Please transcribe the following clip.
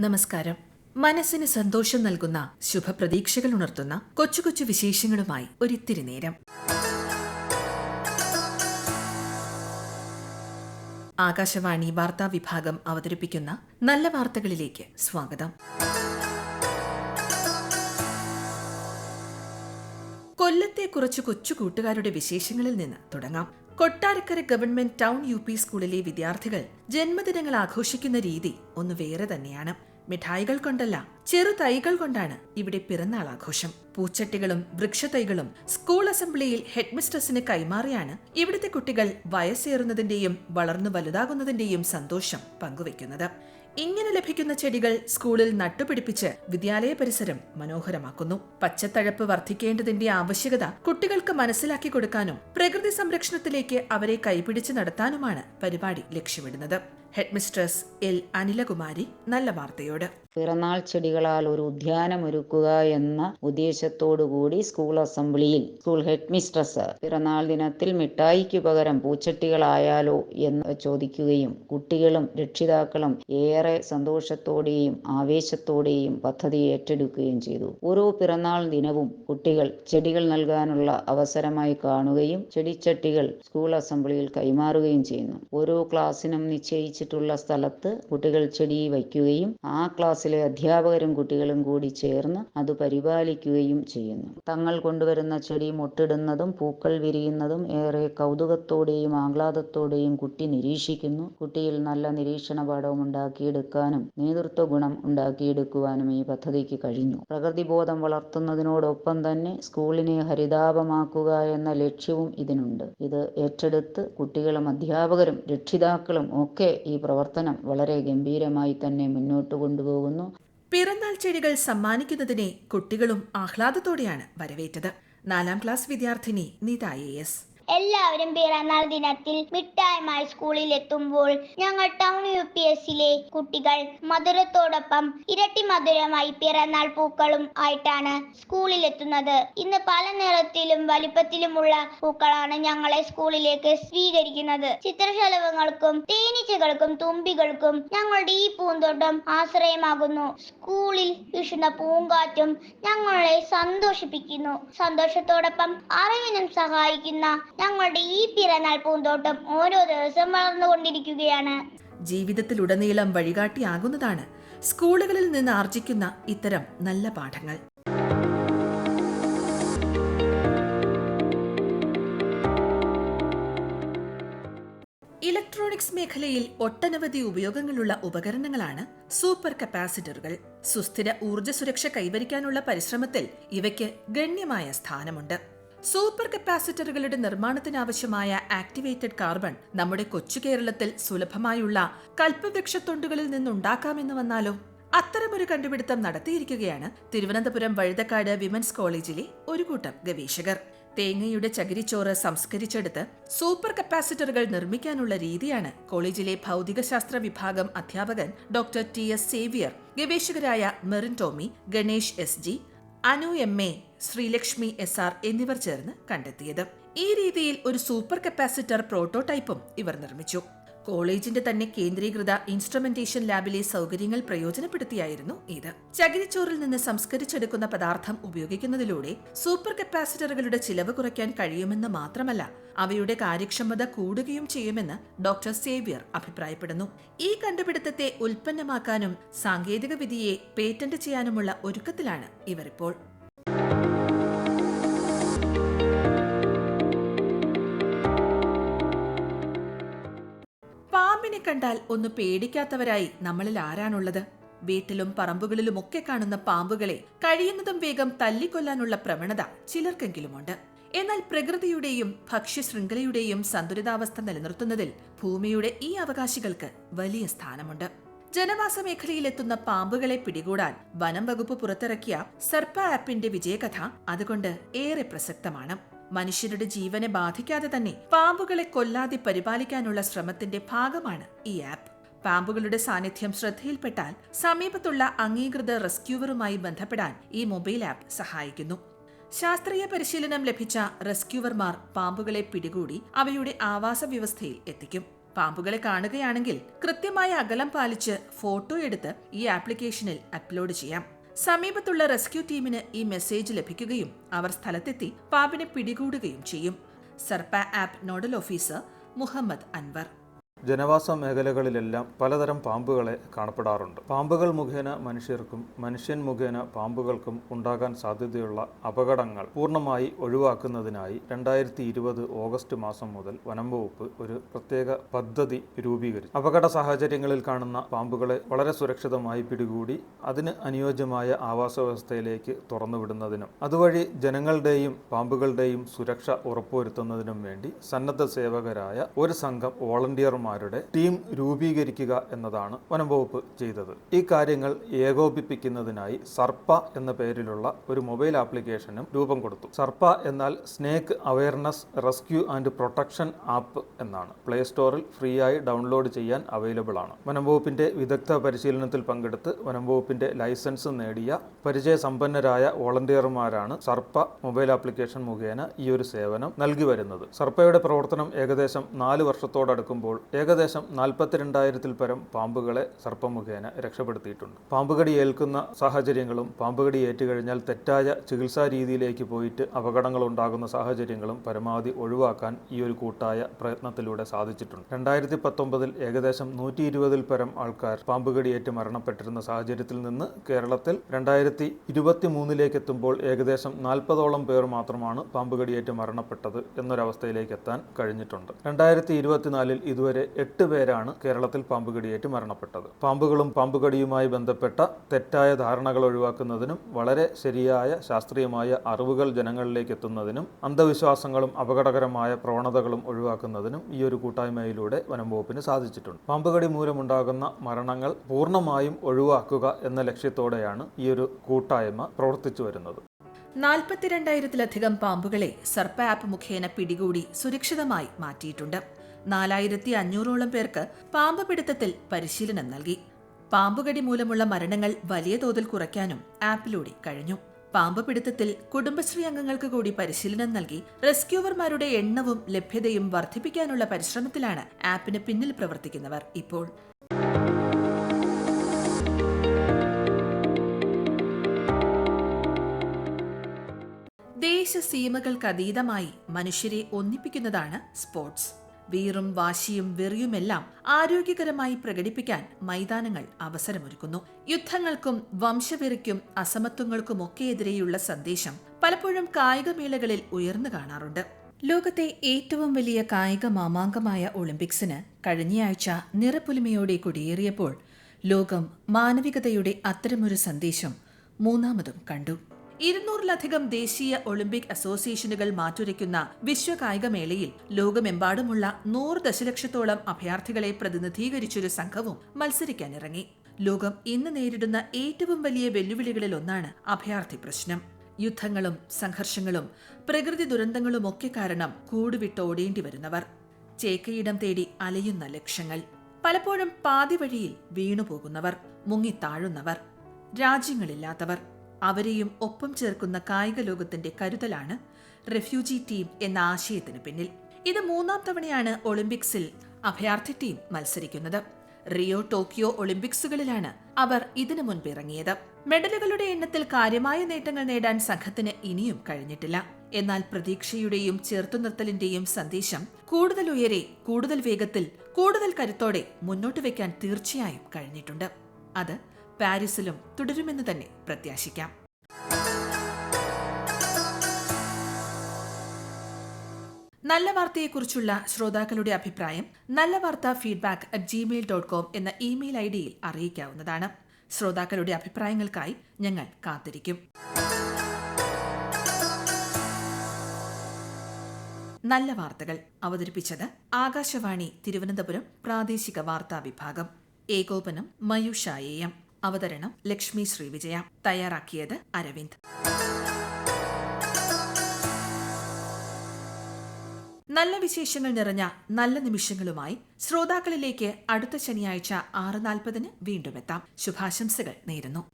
നമസ്കാരം. മനസ്സിന് സന്തോഷം നൽകുന്ന ശുഭപ്രതീക്ഷകൾ ഉണർത്തുന്ന കൊച്ചു കൊച്ചു വിശേഷങ്ങളുമായി ഒരിത്തിരി നേരം. ആകാശവാണി വാർത്താ വിഭാഗം അവതരിപ്പിക്കുന്ന നല്ല വാർത്തകളിലേക്ക് സ്വാഗതം. കൊല്ലത്തെ കുറച്ച് കൊച്ചു കൂട്ടുകാരുടെ വിശേഷങ്ങളിൽ നിന്ന് തുടങ്ങാം. Kottarakkara government town U P സ്കൂളിലെ വിദ്യാർത്ഥികൾ ജന്മദിനങ്ങൾ ആഘോഷിക്കുന്ന രീതി ഒന്ന് വേറെ തന്നെയാണ്. മിഠായികൾ കൊണ്ടല്ല ചെറു തൈകൾ കൊണ്ടാണ് ഇവിടെ പിറന്നാൾ ആഘോഷം. പൂച്ചട്ടികളും വൃക്ഷത്തൈകളും സ്കൂൾ അസംബ്ലിയിൽ ഹെഡ്മിസ്ട്രസിന് കൈമാറിയാണ് ഇവിടുത്തെ കുട്ടികൾ വയസ്സേറുന്നതിന്റെയും വളർന്നു വലുതാകുന്നതിന്റെയും സന്തോഷം പങ്കുവെക്കുന്നത് ഇങ്ങനെ ലഭിക്കുന്ന ചെടികൾ സ്കൂളിൽ നട്ടുപിടിപ്പിച്ച് വിദ്യാലയ പരിസരം മനോഹരമാക്കുന്നു. പച്ചത്തഴപ്പ് വർദ്ധിക്കേണ്ടതിന്റെ ആവശ്യകത കുട്ടികൾക്ക് മനസ്സിലാക്കി കൊടുക്കാനും പ്രകൃതി സംരക്ഷണത്തിലേക്ക് അവരെ കൈപിടിച്ച് നടത്താനുമാണ് പരിപാടി ലക്ഷ്യമിടുന്നത്. ഹെഡ്മിസ്ട്രസ് എൽ അനിലകുമാരി നല്ല വാർത്തയോട്. പിറന്നാൾ ചെടികളാൽ ഒരു ഉദ്യാനം ഒരുക്കുക എന്ന ഉദ്ദേശത്തോടുകൂടി സ്കൂൾ അസംബ്ലിയിൽ സ്കൂൾ ഹെഡ് മിസ്ട്രസ് പിറന്നാൾ ദിനത്തിൽ മിഠായിക്ക് പകരം പൂച്ചട്ടികളായാലോ എന്ന് ചോദിക്കുകയും കുട്ടികളും രക്ഷിതാക്കളും ഏറെ സന്തോഷത്തോടെയും ആവേശത്തോടെയും പദ്ധതി ഏറ്റെടുക്കുകയും ചെയ്തു. ഓരോ പിറന്നാൾ ദിനവും കുട്ടികൾ ചെടികൾ നൽകാനുള്ള അവസരമായി കാണുകയും ചെടിച്ചട്ടികൾ സ്കൂൾ അസംബ്ലിയിൽ കൈമാറുകയും ചെയ്യുന്നു. ഓരോ ക്ലാസ്സിനും നിശ്ചയിച്ചിട്ടുള്ള സ്ഥലത്ത് കുട്ടികൾ ചെടി വയ്ക്കുകയും ആ ക്ലാസ്സിലെ അധ്യാപകരും കുട്ടികളും കൂടി ചേർന്ന് അത് പരിപാലിക്കുകയും ചെയ്യുന്നു. തങ്ങൾ കൊണ്ടുവരുന്ന ചെടി മുട്ടിടുന്നതും പൂക്കൾ വിരിയുന്നതും ഏറെ കൗതുകത്തോടെയും ആഹ്ലാദത്തോടെയും കുട്ടി നിരീക്ഷിക്കുന്നു. കുട്ടിയിൽ നല്ല നിരീക്ഷണ പാഠവും ഉണ്ടാക്കിയെടുക്കാനും നേതൃത്വ ഗുണം ഉണ്ടാക്കിയെടുക്കുവാനും ഈ പദ്ധതിക്ക് കഴിഞ്ഞു. പ്രകൃതിബോധം വളർത്തുന്നതിനോടൊപ്പം തന്നെ സ്കൂളിനെ ഹരിതാപമാക്കുക എന്ന ലക്ഷ്യവും ഇതിനുണ്ട്. ഇത് ഏറ്റെടുത്ത് കുട്ടികളും അധ്യാപകരും രക്ഷിതാക്കളും ഒക്കെ ഈ പ്രവർത്തനം വളരെ ഗംഭീരമായി തന്നെ മുന്നോട്ട് കൊണ്ടുപോകുന്നു പിറന്നാൾ ചെടികൾ സമ്മാനിക്കുന്നതിനെ കുട്ടികളും ആഹ്ലാദത്തോടെയാണ് വരവേറ്റത്. നാലാം ക്ലാസ് വിദ്യാർത്ഥിനി നിത എസ്. എല്ലാവരും പിറന്നാൾ ദിനത്തിൽ മിഠായമായി സ്കൂളിൽ എത്തുമ്പോൾ ഞങ്ങൾ ടൗൺ യു പി എസിലെ കുട്ടികൾ മധുരത്തോടൊപ്പം ഇരട്ടി മധുരമായി പിറന്നാൾ പൂക്കളും ആയിട്ടാണ് സ്കൂളിൽ എത്തുന്നത്. ഇന്ന് പല നിറത്തിലും വലിപ്പത്തിലുമുള്ള പൂക്കളാണ് ഞങ്ങളെ സ്കൂളിലേക്ക് സ്വീകരിക്കുന്നത്. ചിത്രശലഭങ്ങൾക്കും തേനീച്ചകൾക്കും തുമ്പികൾക്കും ഞങ്ങളുടെ ഈ പൂന്തോട്ടം ആശ്രയമാകുന്നു. സ്കൂളിൽ വീശുന്ന പൂങ്കാറ്റും ഞങ്ങളെ സന്തോഷിപ്പിക്കുന്നു. സന്തോഷത്തോടൊപ്പം അറിവിനും സഹായിക്കുന്ന ഞങ്ങളുടെ ഈ പിറന്നാൾ പൂന്തോട്ടം ഓരോ ദിവസം വളർന്നുകൊണ്ടിരിക്കുകയാണ്. ജീവിതത്തിലുടനീളം വഴികാട്ടിയാകുന്നതാണ് സ്കൂളുകളിൽ നിന്ന് ആർജിക്കുന്ന ഇത്തരം നല്ല പാഠങ്ങൾ. ഇലക്ട്രോണിക്സ് മേഖലയിൽ ഒട്ടനവധി ഉപയോഗങ്ങളുള്ള ഉപകരണങ്ങളാണ് സൂപ്പർ കപ്പാസിറ്ററുകൾ. സുസ്ഥിര ഊർജ സുരക്ഷ കൈവരിക്കാനുള്ള പരിശ്രമത്തിൽ ഇവയ്ക്ക് ഗണ്യമായ സ്ഥാനമുണ്ട്. സൂപ്പർ കപ്പാസിറ്ററുകളുടെ നിർമ്മാണത്തിനാവശ്യമായ ആക്ടിവേറ്റഡ് കാർബൺ നമ്മുടെ കൊച്ചു കേരളത്തിൽ സുലഭമായുള്ള കൽപ്പവൃക്ഷത്തൊണ്ടുകളിൽ നിന്നുണ്ടാക്കാമെന്ന് വന്നാലോ? അത്തരമൊരു കണ്ടുപിടുത്തം നടത്തിയിരിക്കുകയാണ് തിരുവനന്തപുരം വഴുതക്കാട് വിമൻസ് കോളേജിലെ ഒരു കൂട്ടം ഗവേഷകർ. തേങ്ങയുടെ ചകിരിച്ചോറ് സംസ്കരിച്ചെടുത്ത് സൂപ്പർ കപ്പാസിറ്ററുകൾ നിർമ്മിക്കാനുള്ള രീതിയാണ് കോളേജിലെ ഭൗതികശാസ്ത്ര വിഭാഗം അധ്യാപകൻ doctor T S Xavier ഗവേഷകരായ Merin Tomy Ganesh S G Anu M A Sreelakshmi S R എന്നിവർ ചേർന്ന് കണ്ടെത്തിയത്. ഈ രീതിയിൽ ഒരു സൂപ്പർ കപ്പാസിറ്റർ പ്രോട്ടോടൈപ്പും ഇവർ നിർമ്മിച്ചു. കോളേജിന്റെ തന്നെ കേന്ദ്രീകൃത ഇൻസ്ട്രുമെന്റേഷൻ ലാബിലെ സൗകര്യങ്ങൾ പ്രയോജനപ്പെടുത്തിയായിരുന്നു ഇത്. ചകിരിച്ചോറിൽ നിന്ന് സംസ്കരിച്ചെടുക്കുന്ന പദാർത്ഥം ഉപയോഗിക്കുന്നതിലൂടെ സൂപ്പർ കപ്പാസിറ്ററുകളുടെ ചിലവ് കുറയ്ക്കാൻ കഴിയുമെന്ന് മാത്രമല്ല അവയുടെ കാര്യക്ഷമത കൂടുകയും ചെയ്യുമെന്ന് ഡോക്ടർ സേവ്യർ അഭിപ്രായപ്പെടുന്നു. ഈ കണ്ടുപിടുത്തത്തെ ഉൽപ്പന്നമാക്കാനും സാങ്കേതിക വിദ്യയെ പേറ്റന്റ് ചെയ്യാനുമുള്ള ഒരുക്കത്തിലാണ് ഇവരിപ്പോൾ. കണ്ടാൽ ഒന്ന് പേടിക്കാത്തവരായി നമ്മളിൽ ആരാണുള്ളത്? വീട്ടിലും പറമ്പുകളിലും ഒക്കെ കാണുന്ന പാമ്പുകളെ കഴിയുന്നതും വേഗം തല്ലിക്കൊല്ലാനുള്ള പ്രവണത ചിലർക്കെങ്കിലുമുണ്ട്. എന്നാൽ പ്രകൃതിയുടെയും ഭക്ഷ്യശൃംഖലയുടെയും സന്തുലിതാവസ്ഥ നിലനിർത്തുന്നതിൽ ഭൂമിയുടെ ഈ അവകാശികൾക്ക് വലിയ സ്ഥാനമുണ്ട്. ജനവാസ മേഖലയിലെത്തുന്ന പാമ്പുകളെ പിടികൂടാൻ വനം വകുപ്പ് പുറത്തിറക്കിയ സർപ്പ ആപ്പിന്റെ വിജയകഥ അതുകൊണ്ട് ഏറെ പ്രസക്തമാണ്. മനുഷ്യരുടെ ജീവനെ ബാധിക്കാതെ തന്നെ പാമ്പുകളെ കൊല്ലാതെ പരിപാലിക്കാനുള്ള ശ്രമത്തിന്റെ ഭാഗമാണ് ഈ ആപ്പ്. പാമ്പുകളുടെ സാന്നിധ്യം ശ്രദ്ധയിൽപ്പെട്ടാൽ സമീപത്തുള്ള അംഗീകൃത റെസ്ക്യൂവറുമായി ബന്ധപ്പെടാൻ ഈ മൊബൈൽ ആപ്പ് സഹായിക്കുന്നു. ശാസ്ത്രീയ പരിശീലനം ലഭിച്ച റെസ്ക്യൂവർമാർ പാമ്പുകളെ പിടികൂടി അവയുടെ ആവാസ വ്യവസ്ഥയിൽ എത്തിക്കും. പാമ്പുകളെ കാണുകയാണെങ്കിൽ കൃത്യമായ അകലം പാലിച്ച് ഫോട്ടോ എടുത്ത് ഈ ആപ്ലിക്കേഷനിൽ അപ്ലോഡ് ചെയ്യാം. സമീപത്തുള്ള റെസ്ക്യൂ ടീമിന് ഈ മെസ്സേജ് ലഭിക്കുകയും അവർ സ്ഥലത്തെത്തി പാമ്പിനെ പിടികൂടുകയും ചെയ്യും. Sarpa app nodal officer Muhammad Anwar. ജനവാസ മേഖലകളിലെല്ലാം പലതരം പാമ്പുകളെ കാണപ്പെടാറുണ്ട്. പാമ്പുകൾ മുഖേന മനുഷ്യർക്കും മനുഷ്യൻ മുഖേന പാമ്പുകൾക്കും ഉണ്ടാകാൻ സാധ്യതയുള്ള അപകടങ്ങൾ പൂർണമായി ഒഴിവാക്കുന്നതിനായി രണ്ടായിരത്തി ഇരുപത് ഓഗസ്റ്റ് മാസം മുതൽ വനം വകുപ്പ് ഒരു പ്രത്യേക പദ്ധതി രൂപീകരിച്ചു. അപകട സാഹചര്യങ്ങളിൽ കാണുന്ന പാമ്പുകളെ വളരെ സുരക്ഷിതമായി പിടികൂടി അതിന് അനുയോജ്യമായ ആവാസ വ്യവസ്ഥയിലേക്ക് തുറന്നുവിടുന്നതിനും അതുവഴി ജനങ്ങളുടെയും പാമ്പുകളുടെയും സുരക്ഷ ഉറപ്പുവരുത്തുന്നതിനും വേണ്ടി സന്നദ്ധ സേവകരായ ഒരു സംഘം വോളണ്ടിയർമാരുടെ ടീം രൂപീകരിക്കുക എന്നതാണ് വനംവകുപ്പ് ചെയ്തത്. ഈ കാര്യങ്ങൾ ഏകോപിപ്പിക്കുന്നതിനായി സർപ്പ എന്ന പേരിലുള്ള ഒരു മൊബൈൽ ആപ്ലിക്കേഷനും രൂപം കൊടുത്തു. സർപ്പ എന്നാൽ snake awareness rescue and protection app എന്നാണ്. പ്ലേ സ്റ്റോറിൽ ഫ്രീ ആയി ഡൗൺലോഡ് ചെയ്യാൻ അവൈലബിൾ ആണ്. വനംവകുപ്പിന്റെ വിദഗ്ധ പരിശീലനത്തിൽ പങ്കെടുത്ത് വനംവകുപ്പിന്റെ ലൈസൻസ് നേടിയ പരിചയസമ്പന്നരായ വോളണ്ടിയർമാരാണ് സർപ്പ മൊബൈൽ ആപ്ലിക്കേഷൻ മുഖേന ഈ ഒരു സേവനം നൽകി വരുന്നത്. സർപ്പയുടെ പ്രവർത്തനം ഏകദേശം നാല് വർഷത്തോടടുക്കുമ്പോൾ ഏകദേശം നാൽപ്പത്തിരണ്ടായിരത്തിൽ പരം പാമ്പുകളെ സർപ്പം മുഖേന രക്ഷപ്പെടുത്തിയിട്ടുണ്ട്. പാമ്പുകടി ഏൽക്കുന്ന സാഹചര്യങ്ങളും പാമ്പുകടി ഏറ്റുകഴിഞ്ഞാൽ തെറ്റായ ചികിത്സാ രീതിയിലേക്ക് പോയിട്ട് അപകടങ്ങൾ ഉണ്ടാകുന്ന സാഹചര്യങ്ങളും പരമാവധി ഒഴിവാക്കാൻ ഈ ഒരു കൂട്ടായ പ്രയത്നത്തിലൂടെ സാധിച്ചിട്ടുണ്ട്. രണ്ടായിരത്തി പത്തൊമ്പതിൽ ഏകദേശം നൂറ്റി ഇരുപതിൽ പരം ആൾക്കാർ പാമ്പുകടി പാമ്പുകടിയേറ്റ് മരണപ്പെട്ടിരുന്ന സാഹചര്യത്തിൽ നിന്ന് കേരളത്തിൽ രണ്ടായിരത്തി ഇരുപത്തി മൂന്നിലേക്ക് എത്തുമ്പോൾ ഏകദേശം നാൽപ്പതോളം പേർ മാത്രമാണ് പാമ്പുകടിയേറ്റ് മരണപ്പെട്ടത് എന്നൊരവസ്ഥയിലേക്ക് എത്താൻ കഴിഞ്ഞിട്ടുണ്ട്. രണ്ടായിരത്തി ഇരുപത്തിനാലിൽ ഇതുവരെ എട്ട് പേരാണ് കേരളത്തിൽ പാമ്പുകടിയേറ്റ് മരണപ്പെട്ടത്. പാമ്പുകളും പാമ്പുകടിയുമായി ബന്ധപ്പെട്ട തെറ്റായ ധാരണകൾ ഒഴിവാക്കുന്നതിനും വളരെ ശരിയായ ശാസ്ത്രീയമായ അറിവുകൾ ജനങ്ങളിലേക്ക് എത്തുന്നതിനും അന്ധവിശ്വാസങ്ങളും അപകടകരമായ പ്രവണതകളും ഒഴിവാക്കുന്നതിനും ഈ ഒരു കൂട്ടായ്മയിലൂടെ വനം വകുപ്പിന് സാധിച്ചിട്ടുണ്ട്. പാമ്പുകടി മൂലമുണ്ടാകുന്ന മരണങ്ങൾ പൂർണമായും ഒഴിവാക്കുക എന്ന ലക്ഷ്യത്തോടെയാണ് ഈ ഒരു കൂട്ടായ്മ പ്രവർത്തിച്ചു വരുന്നത്. നാൽപ്പത്തിരണ്ടായിരത്തിലധികം പാമ്പുകളെ സർപ്പ ആപ്പ് മുഖേന പിടികൂടി സുരക്ഷിതമായി മാറ്റിയിട്ടുണ്ട്. നാലായിരത്തി അഞ്ഞൂറോളം പേർക്ക് പാമ്പ് പിടുത്തത്തിൽ പരിശീലനം നൽകി. പാമ്പുകടി മൂലമുള്ള മരണങ്ങൾ വലിയ തോതിൽ കുറയ്ക്കാനും ആപ്പിലൂടെ കഴിഞ്ഞു. പാമ്പ് പിടുത്തത്തിൽ കുടുംബശ്രീ അംഗങ്ങൾക്ക് കൂടി പരിശീലനം നൽകി റെസ്ക്യൂവർമാരുടെ എണ്ണവും ലഭ്യതയും വർദ്ധിപ്പിക്കാനുള്ള പരിശ്രമത്തിലാണ് ആപ്പിന് പിന്നിൽ പ്രവർത്തിക്കുന്നവർ ഇപ്പോൾ. ദേശ സീമകൾക്കതീതമായി മനുഷ്യരെ ഒന്നിപ്പിക്കുന്നതാണ് സ്പോർട്സ്. വീറും വാശിയും വെറിയുമെല്ലാം ആരോഗ്യകരമായി പ്രകടിപ്പിക്കാൻ മൈതാനങ്ങൾ അവസരമൊരുക്കുന്നു. യുദ്ധങ്ങൾക്കും വംശവെറിക്കും അസമത്വങ്ങൾക്കുമൊക്കെതിരെയുള്ള സന്ദേശം പലപ്പോഴും കായികമേളകളിൽ ഉയർന്നു കാണാറുണ്ട്. ലോകത്തെ ഏറ്റവും വലിയ കായിക മാമാങ്കമായ ഒളിമ്പിക്സിന് കഴിഞ്ഞയാഴ്ച നിറപുലിമയോടെ കൊടിയേറിയപ്പോൾ ലോകം മാനവികതയുടെ അത്തരമൊരു സന്ദേശം മൂന്നാമതും കണ്ടു. ഇരുന്നൂറിലധികം ദേശീയ ഒളിമ്പിക് അസോസിയേഷനുകൾ മാറ്റുരയ്ക്കുന്ന വിശ്വ കായികമേളയിൽ ലോകമെമ്പാടുമുള്ള നൂറ് ദശലക്ഷത്തോളം അഭയാർത്ഥികളെ പ്രതിനിധീകരിച്ചൊരു സംഘവും മത്സരിക്കാനിറങ്ങി. ലോകം ഇന്ന് നേരിടുന്ന ഏറ്റവും വലിയ വെല്ലുവിളികളിൽ ഒന്നാണ് അഭയാർത്ഥി പ്രശ്നം. യുദ്ധങ്ങളും സംഘർഷങ്ങളും പ്രകൃതി ദുരന്തങ്ങളുമൊക്കെ കാരണം കൂടുവിട്ടോടേണ്ടി വരുന്നവർ ചേക്കയിടം തേടി അലയുന്ന ലക്ഷങ്ങൾ. പലപ്പോഴും പാതി വഴിയിൽ വീണുപോകുന്നവർ മുങ്ങിത്താഴുന്നവർ. രാജ്യങ്ങളില്ലാത്തവർ. അവരെയും ഒപ്പം ചേർക്കുന്ന കായിക ലോകത്തിന്റെ കരുതലാണ് റെഫ്യൂജി ടീം എന്ന ആശയത്തിന് പിന്നിൽ. ഇത് മൂന്നാം തവണയാണ് ഒളിമ്പിക്സിൽ അഭയാർത്ഥി ടീം മത്സരിക്കുന്നത്. റിയോ ടോക്കിയോ ഒളിമ്പിക്സുകളിലാണ് അവർ ഇതിനു മുൻപ് ഇറങ്ങിയത് മെഡലുകളുടെ എണ്ണത്തിൽ കാര്യമായ നേട്ടങ്ങൾ നേടാൻ സംഘത്തിന് ഇനിയും കഴിഞ്ഞിട്ടില്ല. എന്നാൽ പ്രതീക്ഷയുടെയും ചേർത്തുനിർത്തലിന്റെയും സന്ദേശം കൂടുതൽ ഉയരെ കൂടുതൽ വേഗത്തിൽ കൂടുതൽ കരുത്തോടെ മുന്നോട്ട് വയ്ക്കാൻ തീർച്ചയായും കഴിഞ്ഞിട്ടുണ്ട്. അത് പാരീസിലും തുടരുമെന്ന് തന്നെ പ്രത്യാശിക്കാം. നല്ല വാർത്തയെക്കുറിച്ചുള്ള ശ്രോതാക്കളുടെ അഭിപ്രായം നല്ല വാർത്ത feedback at Gmail dot com എന്ന ഇമെയിൽ ഐ ഡിയിൽ അറിയിക്കാവുന്നതാണ്. ശ്രോതാക്കളുടെ അഭിപ്രായങ്ങൾക്കായി ഞങ്ങൾ കാത്തിരിക്കും. നല്ല വാർത്തകൾ അവതരിപ്പിച്ചത് ആകാശവാണി തിരുവനന്തപുരം പ്രാദേശിക വാർത്താ വിഭാഗം. ഏകോപനം മയുഷായേയം അവതരണം ലക്ഷ്മി ശ്രീവിജയ. തയ്യാറാക്കിയത് അരവിന്ദ്. നല്ല വിശേഷങ്ങൾ നിറഞ്ഞ നല്ല നിമിഷങ്ങളുമായി ശ്രോതാക്കളിലേക്ക് അടുത്ത ശനിയാഴ്ച ആറ് നാൽപ്പതിന് വീണ്ടും എത്താം. ശുഭാശംസകൾ നേരുന്നു.